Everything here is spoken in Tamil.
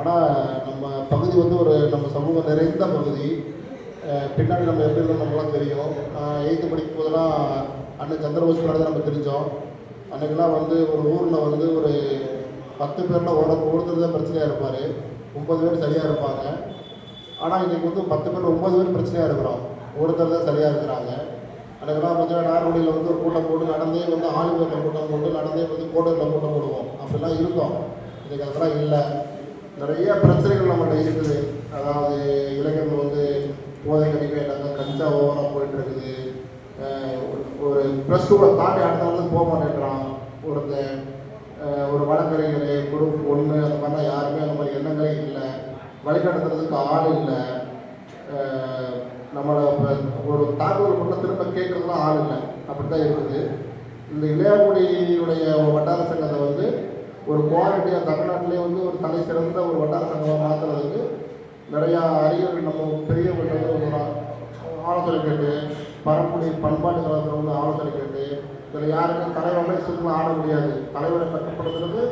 ஆனால் நம்ம பகுதி வந்து ஒரு நம்ம சமூகம் நிறைந்த பகுதி. பின்னாடி நம்ம எப்படி இருக்கோம் நம்மளாம் தெரியும். நான் எயித்து படிக்கும் போதெல்லாம் அன்னை சந்திரபோஸ் தான் நம்ம தெரிஞ்சோம். அன்றைக்கெல்லாம் வந்து ஒரு ஊரில் வந்து ஒரு பத்து பேரில் ஒரு ஒருத்தர் தான் பிரச்சனையாக இருப்பார். ஒம்பது பேர் சரியாக இருப்பாங்க. ஆனால் இன்றைக்கி வந்து பத்து பேர் ஒன்பது பேர் பிரச்சனையாக இருக்கிறோம். ஒருத்தர் தான் சரியாக இருக்கிறாங்க. அன்றைக்கெல்லாம் கொஞ்சம் நார்வழியில் வந்து ஒரு கூட்டம் போட்டு நடந்தே வந்து ஆளுநரில் கூட்டம் போட்டு நடந்தே வந்து கோட்டரில் கூட்டம் போடுவோம். அப்படிலாம் இருக்கும். இன்றைக்கி அதெல்லாம் இல்லை. நிறைய பிரச்சனைகள் நம்மகிட்ட இருக்குது. அதாவது இளைஞர்கள் வந்து போதை கடிக்கிறாங்க கஞ்சா ஓவராக போயிட்டு இருக்குது. ஒரு- ப்ளஸ் டூவில் தாண்டி அடுத்த நாள் போக மாட்டேங்கிறான். ஒருத்தன் ஒரு வழக்கறிஞர் குரூப் ஒன்று அந்த மாதிரிலாம் யாருமே அந்த மாதிரி எண்ணங்களே இல்லை. வழிநடத்துறதுக்கு ஆள் இல்லை. நம்மளை ஒரு தாக்குதல் பண்ண திரும்ப கேட்கறதுலாம் ஆள் இல்லை. அப்படி தான் இருக்குது. இந்த இளையாங்குடியுடைய ஒரு வட்டார சங்கத்தை வந்து ஒரு குவாலிட்டியாக தமிழ்நாட்டிலே வந்து ஒரு தலை சிறந்த ஒரு வட்டார சங்கமாக மாற்றுறதுக்கு நிறையா அறிஞர்கள் நம்ம பெரியவங்கள்ட்ட வந்து ஒரு ஆலோசனை கேட்டு பரம்புடி பண்பாட்டு கலாச்சாரம் வந்து ஆலோசனை கேட்டு இதில் யாருக்கும் தலைவர்களே சுத்தமாக ஆட முடியாது. தலைவரை கட்டுப்படுத்துறது